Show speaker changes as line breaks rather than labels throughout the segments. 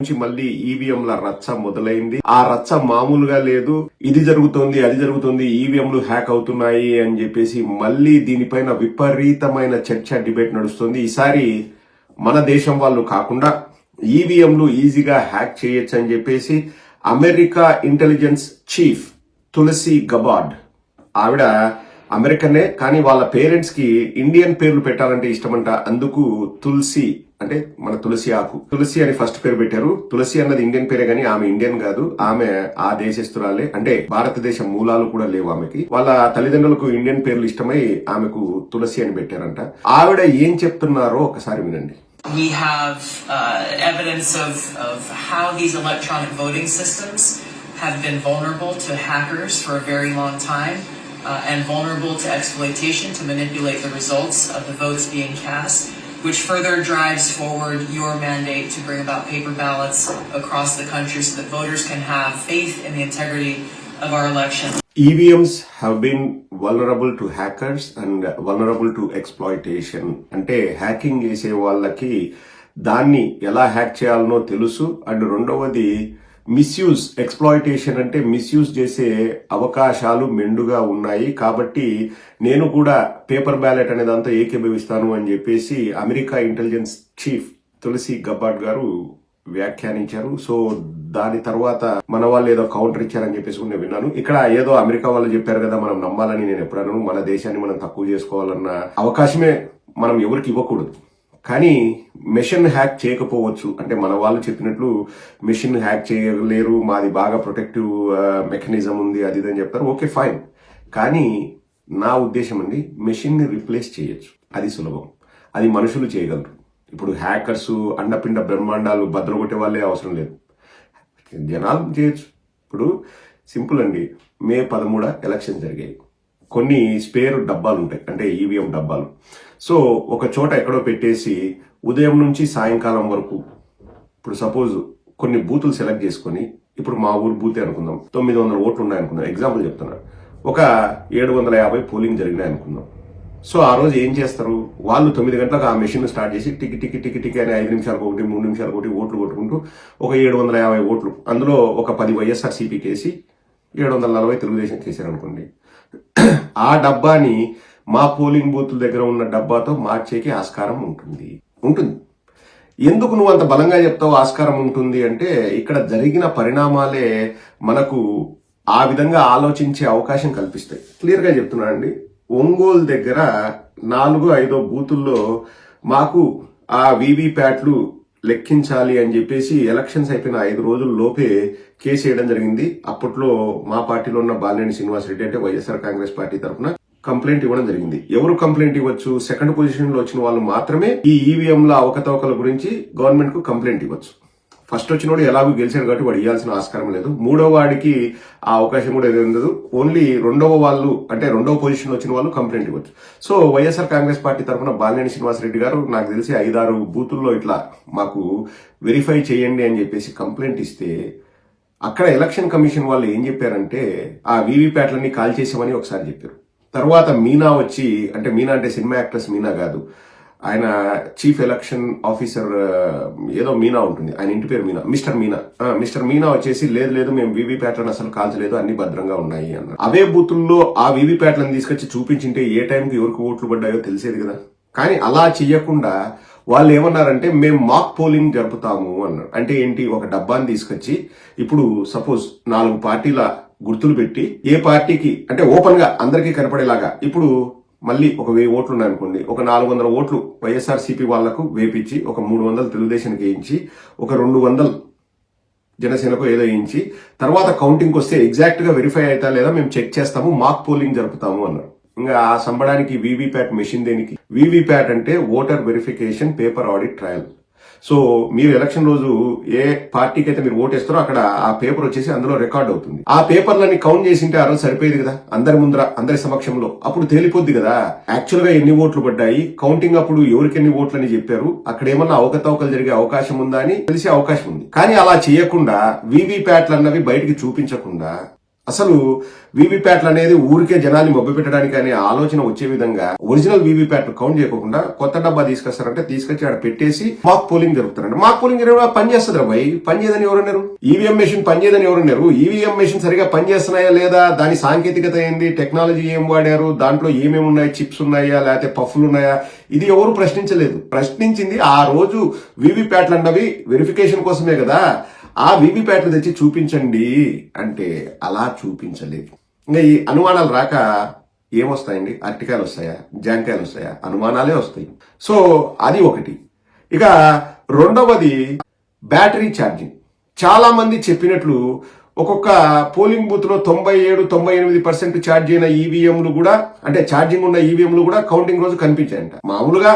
నుంచి మళ్ళీ ఈవీఎంల రచ్చ మొదలైంది. ఆ రచ్చ మామూలుగా లేదు. ఇది జరుగుతోంది అది జరుగుతుంది ఈవీఎంలు హ్యాక్ అవుతున్నాయి అని చెప్పేసి మళ్ళీ దీనిపైన విపరీతమైన చర్చ డిబేట్ నడుస్తుంది. ఈసారి మన దేశం వాళ్ళు కాకుండా ఈవీఎంలు ఈజీగా హ్యాక్ చేయొచ్చు అని చెప్పేసి America intelligence chief Tulsi Gabbard ఆవిడ అమెరికనే కానీ వాళ్ళ పేరెంట్స్కి ఇండియన్ పేర్లు పెట్టాలంటే ఇష్టమంట. అందుకు తులసి అంటే మన తులసి ఆకు. తులసి అని ఫస్ట్ పేరు పెట్టారు. తులసి అన్నది ఇండియన్ పేరే కానీ ఆమె ఇండియన్ కాదు. ఆమె ఆ దేశస్తురాలే అంటే భారతదేశ మూలాలు కూడా లేవు ఆమెకి. వాళ్ళ తల్లిదండ్రులకు ఇండియన్ పేర్లు ఇష్టమై ఆమెకు తులసి అని పెట్టారంట. ఆవిడ ఏం చెప్తున్నారో ఒకసారి వినండి.
We have uh, evidence of, of how these electronic voting systems have been vulnerable to hackers for a very long time. Uh, and vulnerable to exploitation to manipulate the results of the votes being cast, which further drives forward your mandate to bring about paper ballots across the country so that voters can have faith in the integrity of our election.
EVMs have been vulnerable to hackers and vulnerable to exploitation అంటే hacking చేసే వాళ్ళకి దాన్ని ఎలా hack చేయాలనో తెలుసు and రెండవది misuse exploitation అంటే misuse చేసే అవకాశాలు మెండుగా ఉన్నాయి. కాబట్టి నేను కూడా పేపర్ బ్యాలెట్ అనే దాంతో ఏకీభవిస్తాను అని చెప్పేసి America intelligence chief Tulsi Gabbard గారు వ్యాఖ్యానించారు. సో దాని తర్వాత మన వాళ్ళు ఏదో కౌంటర్ ఇచ్చారని చెప్పేసి కూడా నేను విన్నాను. ఇక్కడ ఏదో అమెరికా వాళ్ళు చెప్పారు కదా మనం నమ్మాలని నేను ఎప్పుడన్నాను మన దేశాన్ని మనం తక్కువ చేసుకోవాలన్న అవకాశమే మనం ఎవరికి ఇవ్వకూడదు. కానీ మెషిన్ హ్యాక్ చేయకపోవచ్చు. అంటే మన వాళ్ళు చెప్పినట్లు మెషిన్ హ్యాక్ చేయలేరు మాది బాగా ప్రొటెక్టివ్ మెకానిజం ఉంది అది ఇది అని చెప్తారు. Okay fine. కానీ నా ఉద్దేశం అండి మెషిన్ని రిప్లేస్ చేయొచ్చు. అది సులభం. అది మనుషులు చేయగలరు. ఇప్పుడు హ్యాకర్స్ అండపిండ బ్రహ్మాండాలు భద్రగొట్టే వాళ్ళే అవసరం లేదు. జనాలు చేయొచ్చు. ఇప్పుడు సింపుల్ అండి మే పదమూడ ఎలక్షన్ జరిగాయి. కొన్ని స్పేర్ డబ్బాలు ఉంటాయి. అంటే ఈవీఎం డబ్బాలు. సో ఒక చోట ఎక్కడో పెట్టేసి ఉదయం నుంచి సాయంకాలం వరకు ఇప్పుడు సపోజ్ కొన్ని బూతులు సెలెక్ట్ చేసుకొని ఇప్పుడు మా ఊరు బూతే అనుకుందాం. తొమ్మిది వందల ఓట్లు ఉన్నాయి అనుకుందాం. ఎగ్జాంపుల్ చెప్తున్నా. ఒక ఏడు వందల యాభై పోలింగ్ జరిగినాయి అనుకుందాం. సో ఆ రోజు ఏం చేస్తారు? వాళ్ళు తొమ్మిది గంటలకు ఆ మెషిన్ స్టార్ట్ చేసి టికి టికి టికి టికి అని ఐదు నిమిషాలకు ఒకటి మూడు నిమిషాలకు ఒకటి ఓట్లు కొట్టుకుంటూ ఒక ఏడు వందల యాభై ఓట్లు. అందులో ఒక పది వైఎస్ఆర్ వేసి ఏడు వందల నలభై తెలుగుదేశం చేశారు అనుకోండి ఆ డబ్బాని మా పోలింగ్ బూత్ల దగ్గర ఉన్న డబ్బాతో మార్చేకి ఆస్కారం ఉంటుంది. ఉంటుంది. ఎందుకు నువ్వు అంత బలంగా చెప్తావు ఆస్కారం ఉంటుంది అంటే ఇక్కడ జరిగిన పరిణామాలే మనకు ఆ విధంగా ఆలోచించే అవకాశం కల్పిస్తాయి. క్లియర్గా చెప్తున్నానండి ఒంగోలు దగ్గర నాలుగు ఐదో బూతుల్లో మాకు ఆ వీవీప్యాట్లు లెక్కించాలి అని చెప్పేసి ఎలక్షన్స్ అయిపోయిన ఐదు రోజుల లోపే కేసు వేయడం జరిగింది. అప్పట్లో మా పార్టీలో ఉన్న బాలినేని శ్రీనివాస్ రెడ్డి అంటే వైఎస్ఆర్ కాంగ్రెస్ పార్టీ తరఫున కంప్లైంట్ ఇవ్వడం జరిగింది. ఎవరు కంప్లైంట్ ఇవ్వచ్చు? సెకండ్ పొజిషన్లో వచ్చిన వాళ్ళు మాత్రమే ఈ ఈవీఎంల అవకతవకల గురించి గవర్నమెంట్కు కంప్లైంట్ ఇవ్వచ్చు. ఫస్ట్ వచ్చినోడు ఎలాగో గెలిచాడు కాబట్టి వాడు ఇవ్వాల్సిన ఆస్కారం లేదు. మూడవ వాడికి ఆ అవకాశం కూడా ఏది ఉండదు. ఓన్లీ రెండవ వాళ్ళు అంటే రెండవ పొజిషన్ వచ్చిన వాళ్ళు కంప్లైంట్ ఇవ్వచ్చు. సో వైఎస్ఆర్ కాంగ్రెస్ పార్టీ తరఫున బాలినేని శ్రీనివాసరెడ్డి గారు నాకు తెలిసి ఐదారు బూతుల్లో ఇట్లా మాకు వెరిఫై చేయండి అని చెప్పేసి కంప్లైంట్ ఇస్తే అక్కడ ఎలక్షన్ కమిషన్ వాళ్ళు ఏం చెప్పారంటే ఆ వీవీప్యాట్లన్నీ కాల్ చేసామని ఒకసారి చెప్పారు. తర్వాత మీనా వచ్చి అంటే మీనా అంటే సినిమా యాక్ట్రెస్ మీనా కాదు. ఆయన చీఫ్ ఎలక్షన్ ఆఫీసర్ ఏదో మీనా ఉంటుంది. ఆయన ఇంటి పేరు మీనా. మిస్టర్ మీనా. మిస్టర్ మీనా వచ్చేసి లేదు లేదు మేము వీవీప్యాట్లను అసలు కాల్చలేదు అన్ని భద్రంగా ఉన్నాయి అన్నారు. అవే బూతుల్లో ఆ వీవీప్యాట్లను తీసుకొచ్చి చూపించింటే ఏ టైంకి ఎవరికి ఓట్లు పడ్డాయో తెలిసేది కదా. కానీ అలా చెయ్యకుండా వాళ్ళు ఏమన్నారంటే మేము మాక్ పోలింగ్ జరుపుతాము అన్నారు. అంటే ఏంటి ఒక డబ్బాని తీసుకొచ్చి ఇప్పుడు సపోజ్ నాలుగు పార్టీల గుర్తులు పెట్టి ఏ పార్టీకి అంటే ఓపెన్గా అందరికీ కనపడేలాగా ఇప్పుడు మళ్ళీ ఒక వెయ్యి ఓట్లు ఉన్నాయనుకోండి. ఒక నాలుగు వందల ఓట్లు వైఎస్ఆర్సీపీ వాళ్ళకు వేపించి ఒక మూడు వందలు తెలుగుదేశానికి వేయించి ఒక రెండు వందలు జనసేనకు ఏదో వేయించి తర్వాత కౌంటింగ్కి వస్తే ఎగ్జాక్ట్గా వెరిఫై అవుతా లేదా మేము చెక్ చేస్తాము మాక్ పోలింగ్ జరుపుతాము అన్నారు. ఇంకా ఆ సంబడానికి వీవీప్యాట్ మెషిన్ దేనికి? వీవీప్యాట్ అంటే voter verification paper audit trail so మీరు ఎలక్షన్ రోజు ఏ పార్టీకి అయితే మీరు ఓటేస్తారో అక్కడ ఆ పేపర్ వచ్చేసి అందులో రికార్డ్ అవుతుంది. ఆ పేపర్లన్నీ కౌంట్ చేసింటే ఆ రోజు సరిపోయేది కదా? అందరి ముందర అందరి సమక్షంలో. అప్పుడు తేలిపోద్ది కదా? యాక్చువల్గా ఎన్ని ఓట్లు పడ్డాయి? కౌంటింగ్ అప్పుడు ఎవరికి ఎన్ని ఓట్లు అని చెప్పారు? అక్కడ ఏమన్నా అవకతవకలు జరిగే అవకాశం ఉందా అని తెలిసే అవకాశం ఉంది. కానీ అలా చేయకుండా వీవీప్యాట్లు అన్నవి బయటికి చూపించకుండా అసలు వీవీప్యాట్లు అనేది ఊరికే జనాన్ని మబ్బు పెట్టడానికి అనే ఆలోచన వచ్చే విధంగా ఒరిజినల్ వీవీప్యాట్ కౌంట్ చేయకుండా కొత్త డబ్బా తీసుకొస్తారంటే తీసుకొచ్చి ఆడ పెట్టేసి మాక్ పోలింగ్ జరుపుతారంట మాక్ పోలింగ్ జరిగిన పని చేస్తుంది భయ్ పని చేయదని ఎవరన్నారు ఈవీఎం మెషిన్ పని చేయదని ఎవరన్నారు ఈవీఎం మెషిన్ సరిగా పని చేస్తున్నాయా లేదా? దాని సాంకేతికత ఏంది? టెక్నాలజీ ఏం వాడారు? దాంట్లో ఏమేమి ఉన్నాయి? చిప్స్ ఉన్నాయా? లేకపోతే పఫ్లు ఉన్నాయా? ఇది ఎవరు ప్రశ్నించలేదు. ప్రశ్నించింది ఆ రోజు వీవీప్యాట్లు అన్నవి వెరిఫికేషన్ కోసమే కదా. ఆ వీవీప్యాట్లు తెచ్చి చూపించండి అంటే అలా చూపించలేదు. ఇంకా ఈ అనుమానాలు రాక ఏమొస్తాయండి? అరటికాయలు వస్తాయా? జాంకాయలు వస్తాయా? అనుమానాలే వస్తాయి. సో అది ఒకటి. ఇక రెండవది బ్యాటరీ ఛార్జింగ్. చాలా మంది చెప్పినట్లు ఒక్కొక్క పోలింగ్ బూత్లో తొంభై ఏడు తొంభై ఎనిమిది పర్సెంట్ ఛార్జ్ అయిన ఈవీఎంలు కూడా అంటే ఛార్జింగ్ ఉన్న ఈవీఎంలు కూడా కౌంటింగ్ రోజు కనిపించాయంట. మామూలుగా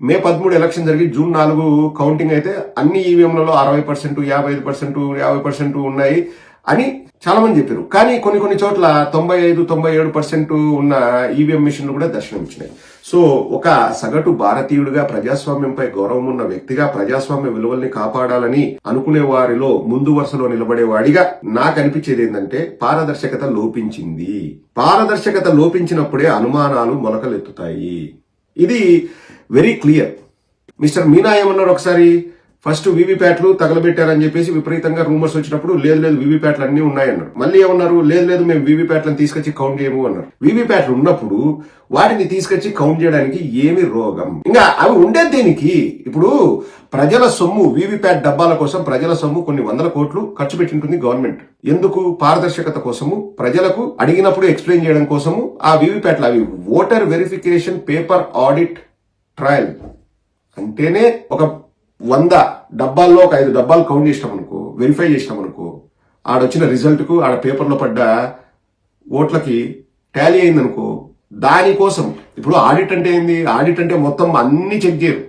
మే పదమూడు ఎలక్షన్ జరిగి జూన్ నాలుగు కౌంటింగ్ అయితే అన్ని ఈవీఎంలలో అరవై పర్సెంట్ యాభై ఐదు పర్సెంట్ యాభై పర్సెంట్ ఉన్నాయి అని చాలా మంది చెప్పారు. కానీ కొన్ని కొన్ని చోట్ల తొంభై ఐదు తొంభై ఏడు పర్సెంట్ ఉన్న ఈవీఎం మిషన్లు కూడా దర్శనమిచ్చినాయి. సో ఒక సగటు భారతీయుడిగా ప్రజాస్వామ్యంపై గౌరవం ఉన్న వ్యక్తిగా ప్రజాస్వామ్య విలువల్ని కాపాడాలని అనుకునే వారిలో ముందు వరుసలో నిలబడేవాడిగా నాకు అనిపించేది ఏంటంటే పారదర్శకత లోపించింది. పారదర్శకత లోపించినప్పుడే అనుమానాలు మొలకలెత్తుతాయి. ఇది వెరీ క్లియర్ మిస్టర్ మీనా ఏమన్నారు ఒకసారి ఫస్ట్ వీవీప్యాట్లు తగలబెట్టారని చెప్పేసి విపరీతంగా రూమర్స్ వచ్చినప్పుడు లేదు లేదు వీవీప్యాట్లు అన్ని ఉన్నాయన్నారు. మళ్ళీ ఏమన్నారు? లేదు లేదు మేము వీవీప్యాట్లను తీసుకొచ్చి కౌంట్ చేయము అన్నారు. వీవీప్యాట్లు ఉన్నప్పుడు వాటిని తీసుకొచ్చి కౌంట్ చేయడానికి ఏమి రోగం? ఇంకా అవి ఉండేది దేనికి? ఇప్పుడు ప్రజల సొమ్ము వీవీప్యాట్ డబ్బాల కోసం ప్రజల సొమ్ము కొన్ని వందల కోట్లు ఖర్చు పెట్టింటుంది గవర్నమెంట్. ఎందుకు? పారదర్శకత కోసము ప్రజలకు అడిగినప్పుడు ఎక్స్ప్లెయిన్ చేయడం కోసము ఆ వీవీప్యాట్లు అవి voter verification paper audit trail. అంటేనే ఒక వంద డబ్బాల్లో ఒక ఐదు డబ్బాలు కౌంట్ చేసినాం అనుకో వెరిఫై చేసినాం అనుకో ఆడొచ్చిన రిజల్ట్కు ఆడ పేపర్లో పడ్డ ఓట్లకి టాలీ అయిందనుకో దానికోసం ఇప్పుడు ఆడిట్ అంటే ఏంది? ఆడిట్ అంటే మొత్తం అన్ని చెక్ చేయరు.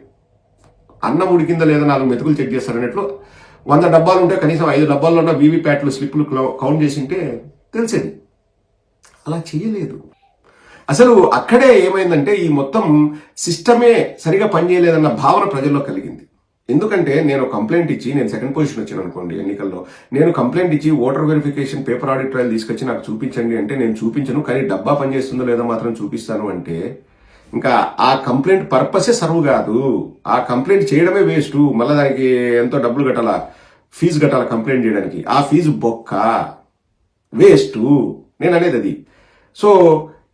అన్నం ఉడికిందా లేదా నాలుగు మెతుకులు చెక్ చేస్తారు అన్నట్లు వంద డబ్బాలు ఉంటే కనీసం ఐదు డబ్బాల్లో ఉన్న వీవీప్యాట్లు స్లిప్లు కౌంట్ చేసింటే తెలిసేది. అలా చేయలేదు అసలు అక్కడే ఏమైందంటే ఈ మొత్తం సిస్టమే సరిగా పనిచేయలేదన్న భావన ప్రజల్లో కలిగింది. ఎందుకంటే నేను కంప్లైంట్ ఇచ్చి నేను సెకండ్ పొజిషన్ వచ్చాను అనుకోండి ఎన్నికల్లో. నేను కంప్లైంట్ ఇచ్చి voter verification paper audit trail తీసుకొచ్చి నాకు చూపించండి అంటే నేను చూపించను కానీ డబ్బా పనిచేస్తుందో లేదో మాత్రం చూపిస్తాను అంటే ఇంకా ఆ కంప్లైంట్ పర్పసే సర్వ్ కాదు. ఆ కంప్లైంట్ చేయడమే వేస్ట్ మళ్ళీ దానికి ఎంతో డబ్బులు కట్టాలా? ఫీజు కట్టాలా కంప్లైంట్ చేయడానికి? ఆ ఫీజు బొక్క. వేస్ట్ నేను అనేది అది. సో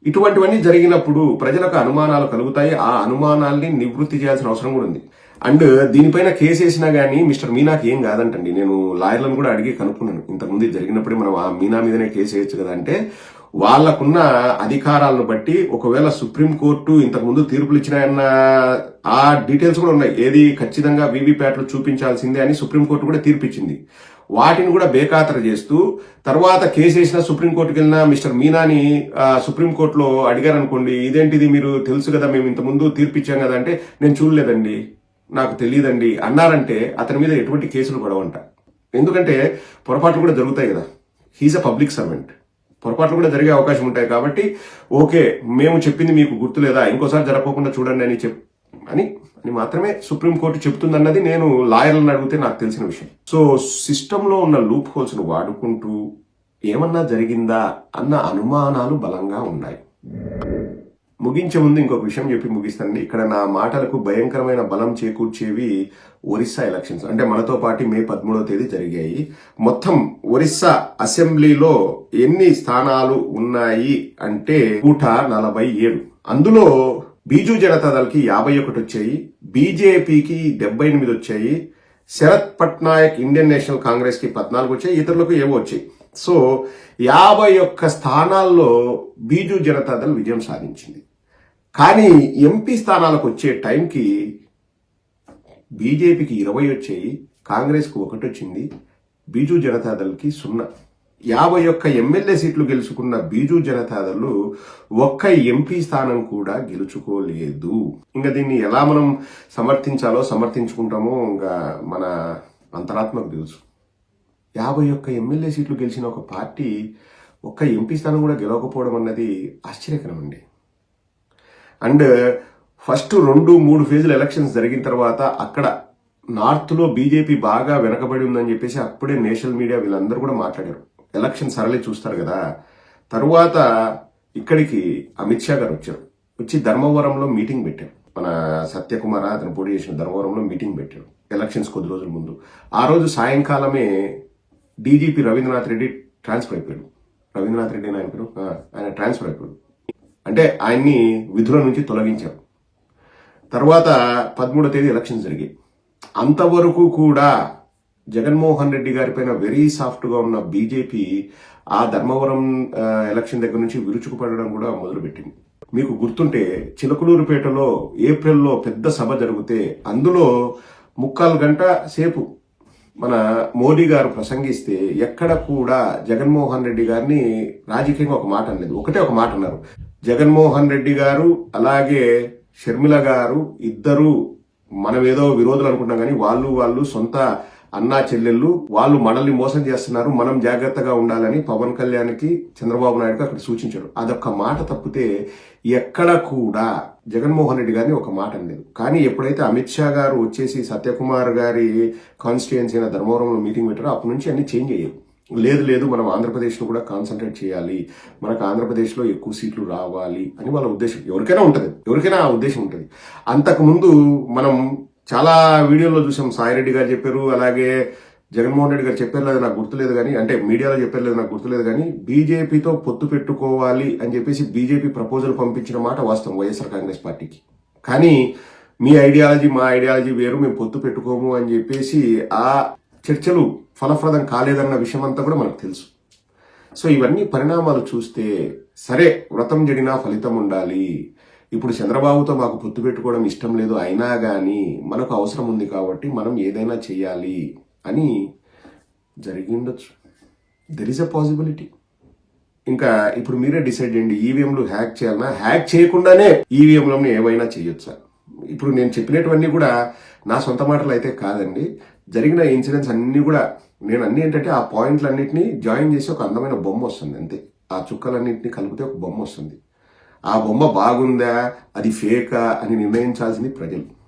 ఇటువంటివన్నీ జరిగినప్పుడు ప్రజలకు అనుమానాలు కలుగుతాయి. ఆ అనుమానాల్ని నివృత్తి చేయాల్సిన అవసరం కూడా ఉంది. అండ్ దీనిపైన కేసు వేసినా కానీ మిస్టర్ మీనాకి ఏం కాదంటండి. నేను లాయర్లను కూడా అడిగి కనుక్కున్నాను. ఇంతకుముందు జరిగినప్పుడు జరిగినప్పుడే మనం ఆ మీనా మీదనే కేసు వేయచ్చు కదా అంటే వాళ్ళకున్న అధికారాలను బట్టి ఒకవేళ సుప్రీంకోర్టు ఇంతకుముందు తీర్పులు ఇచ్చినాయన్న ఆ డీటెయిల్స్ కూడా ఉన్నాయి. ఏది ఖచ్చితంగా వీవీప్యాట్లు చూపించాల్సిందే అని సుప్రీంకోర్టు కూడా తీర్పిచ్చింది. వాటిని కూడా బేఖాతరు చేస్తూ తర్వాత కేసు వేసిన సుప్రీంకోర్టుకి వెళ్ళిన మిస్టర్ మీనాని సుప్రీంకోర్టులో అడిగారనుకోండి ఇదేంటిది మీరు తెలుసు కదా మేము ఇంత ముందు కదా అంటే నేను చూడలేదండి. నాకు తెలియదండి అన్నారంటే అతని మీద ఎటువంటి కేసులు పడవంట ఎందుకంటే పొరపాట్లు కూడా జరుగుతాయి కదా. హీజ్ అ పబ్లిక్ సర్వెంట్ పొరపాట్లు కూడా జరిగే అవకాశం ఉంటాయి కాబట్టి ఓకే మేము చెప్పింది మీకు గుర్తులేదా ఇంకోసారి జరగకుండా చూడండి అని చెప్ అని అని మాత్రమే సుప్రీంకోర్టు చెప్తుందన్నది నేను లాయర్లను అడిగితే నాకు తెలిసిన విషయం. సో సిస్టంలో ఉన్న లూప్ హోల్స్ను వాడుకుంటూ ఏమన్నా జరిగిందా అన్న అనుమానాలు బలంగా ఉన్నాయి. ముగించే ముందు ఇంకొక విషయం చెప్పి ముగిస్తానండి. ఇక్కడ నా మాటలకు భయంకరమైన బలం చేకూర్చేవి ఒరిస్సా ఎలక్షన్స్. అంటే మనతో పాటు మే పదమూడవ తేదీ జరిగాయి. మొత్తం ఒరిస్సా అసెంబ్లీలో ఎన్ని స్థానాలు ఉన్నాయి అంటే నూట నలభై ఏడు. అందులో బీజు జనతాదళకి యాభై ఒకటి వచ్చాయి. బీజేపీకి డెబ్బై ఎనిమిది వచ్చాయి. శరత్ పట్నాయక్ ఇండియన్ నేషనల్ కాంగ్రెస్కి పద్నాలుగు వచ్చాయి. ఇతరులకు ఏవో వచ్చాయి. సో యాభై ఒక్క స్థానాల్లో బీజు జనతాదళ్ విజయం సాధించింది. కానీ ఎంపీ స్థానాలకు వచ్చే టైంకి బీజేపీకి ఇరవై వచ్చాయి కాంగ్రెస్కు ఒకటి వచ్చింది బీజు జనతాదళ్కి సున్నా. యాభై ఒక్క ఎమ్మెల్యే సీట్లు గెలుచుకున్న బీజు జనతాదళ్ ఒక్క ఎంపీ స్థానం కూడా గెలుచుకోలేదు. ఇంకా దీన్ని ఎలా మనం సమర్థించాలో సమర్థించుకుంటామో ఇంకా మన అంతరాత్మకు తెలుసు. యాభై ఒక్క ఎమ్మెల్యే సీట్లు గెలిచిన ఒక పార్టీ ఒక్క ఎంపీ స్థానం కూడా గెలవకపోవడం అన్నది ఆశ్చర్యకరం అండి అండ్ ఫస్ట్ రెండు మూడు ఫేజుల ఎలక్షన్స్ జరిగిన తర్వాత అక్కడ నార్త్లో బీజేపీ బాగా వెనకబడి ఉందని చెప్పేసి అప్పుడే నేషనల్ మీడియా వీళ్ళందరూ కూడా మాట్లాడారు. ఎలక్షన్ సరళి చూస్తారు కదా. తరువాత ఇక్కడికి అమిత్ షా గారు వచ్చారు. వచ్చి ధర్మవరంలో మీటింగ్ పెట్టారు. మన సత్యకుమార్ అతను పోటీ చేసిన ధర్మవరంలో మీటింగ్ పెట్టాడు ఎలక్షన్స్ కొద్ది రోజుల ముందు. ఆ రోజు సాయంకాలమే డీజీపీ రవీంద్రనాథ్ రెడ్డి ట్రాన్స్ఫర్ అయిపోయాడు. రవీంద్రనాథ్ రెడ్డి ఆయన పేరు? ఆయన ట్రాన్స్ఫర్ అయిపోయాడు. అంటే ఆయన్ని విధుల నుంచి తొలగించారు. తర్వాత పదమూడో తేదీ ఎలక్షన్ జరిగాయి. అంతవరకు కూడా జగన్మోహన్ రెడ్డి గారి పైన వెరీ సాఫ్ట్గా ఉన్న బీజేపీ ఆ ధర్మవరం ఎలక్షన్ దగ్గర నుంచి విరుచుకుపడడం కూడా మొదలుపెట్టింది. మీకు గుర్తుంటే చిలకలూరుపేటలో ఏప్రిల్లో పెద్ద సభ జరిగితే అందులో ముక్కాలు గంట సేపు మన మోడీ గారు ప్రసంగిస్తే ఎక్కడ కూడా జగన్మోహన్ రెడ్డి గారిని రాజకీయంగా ఒక మాట అనలేదు. ఒకటే ఒక మాట అన్నారు. జగన్మోహన్ రెడ్డి గారు అలాగే షర్మిల గారు ఇద్దరు మనమేదో విరోధులు అనుకుంటాం కానీ వాళ్ళు వాళ్ళు సొంత అన్నా చెల్లెళ్ళు వాళ్ళు మనల్ని మోసం చేస్తున్నారు మనం జాగ్రత్తగా ఉండాలని పవన్ కళ్యాణ్కి చంద్రబాబు నాయుడుకి అక్కడ సూచించాడు అదొక్క మాట తప్పితే ఎక్కడ కూడా జగన్మోహన్ రెడ్డి గారిని ఒక మాట అనలేదు. కానీ ఎప్పుడైతే అమిత్ షా గారు వచ్చేసి సత్యకుమార్ గారి కాన్స్టిట్యుయెన్సీ అయిన ధర్మవరంలో మీటింగ్ పెట్టారో అప్పటి నుంచి అన్ని చేంజ్ అయ్యాయి. లేదు లేదు మనం ఆంధ్రప్రదేశ్లో కూడా కాన్సన్ట్రేట్ చేయాలి. మనకు ఆంధ్రప్రదేశ్లో ఎక్కువ సీట్లు రావాలి అని వాళ్ళ ఉద్దేశం. ఎవరికైనా ఉంటుంది. ఎవరికైనా ఆ ఉద్దేశం ఉంటుంది. అంతకుముందు మనం చాలా వీడియోలో చూసాం. సాయిరెడ్డి గారు చెప్పారు అలాగే జగన్మోహన్ రెడ్డి గారు చెప్పారు లేదు నాకు గుర్తులేదు కానీ అంటే మీడియాలో చెప్పారు లేదు నాకు గుర్తులేదు కానీ బీజేపీతో పొత్తు పెట్టుకోవాలి అని చెప్పేసి బీజేపీ ప్రపోజల్ పంపించిన మాట వాస్తవం వైఎస్ఆర్ కాంగ్రెస్ పార్టీకి. కానీ మీ ఐడియాలజీ మా ఐడియాలజీ వేరు మేము పొత్తు పెట్టుకోము అని చెప్పేసి ఆ చర్చలు ఫలప్రదం కాలేదన్న విషయం అంతా కూడా మనకు తెలుసు. సో ఇవన్నీ పరిణామాలు చూస్తే సరే వ్రతం జడినా ఫలితం ఉండాలి. ఇప్పుడు చంద్రబాబుతో మాకు పొత్తు పెట్టుకోవడం ఇష్టం లేదు అయినా కానీ మనకు అవసరం ఉంది కాబట్టి మనం ఏదైనా చేయాలి అని జరిగి ఉండొచ్చు దెర్ ఇస్ అ పాసిబిలిటీ ఇంకా ఇప్పుడు మీరే డిసైడ్ చేయండి ఈవీఎంలు హ్యాక్ చేయాలన్నా హ్యాక్ చేయకుండానే ఈవీఎంలను ఏమైనా చేయొచ్చా ఇప్పుడు నేను చెప్పినటువన్నీ కూడా నా సొంత మాటలు అయితే కాదండి. జరిగిన ఇన్సిడెంట్స్ అన్నీ కూడా నేను అన్ని ఏంటంటే ఆ పాయింట్లన్నింటినీ జాయిన్ చేసి ఒక అందమైన బొమ్మ వస్తుంది అంతే. ఆ చుక్కలన్నింటినీ కలిపితే ఒక బొమ్మ వస్తుంది. ఆ బొమ్మ బాగుందా? అది ఫేకా అని నిర్ణయించాల్సింది ప్రజలు.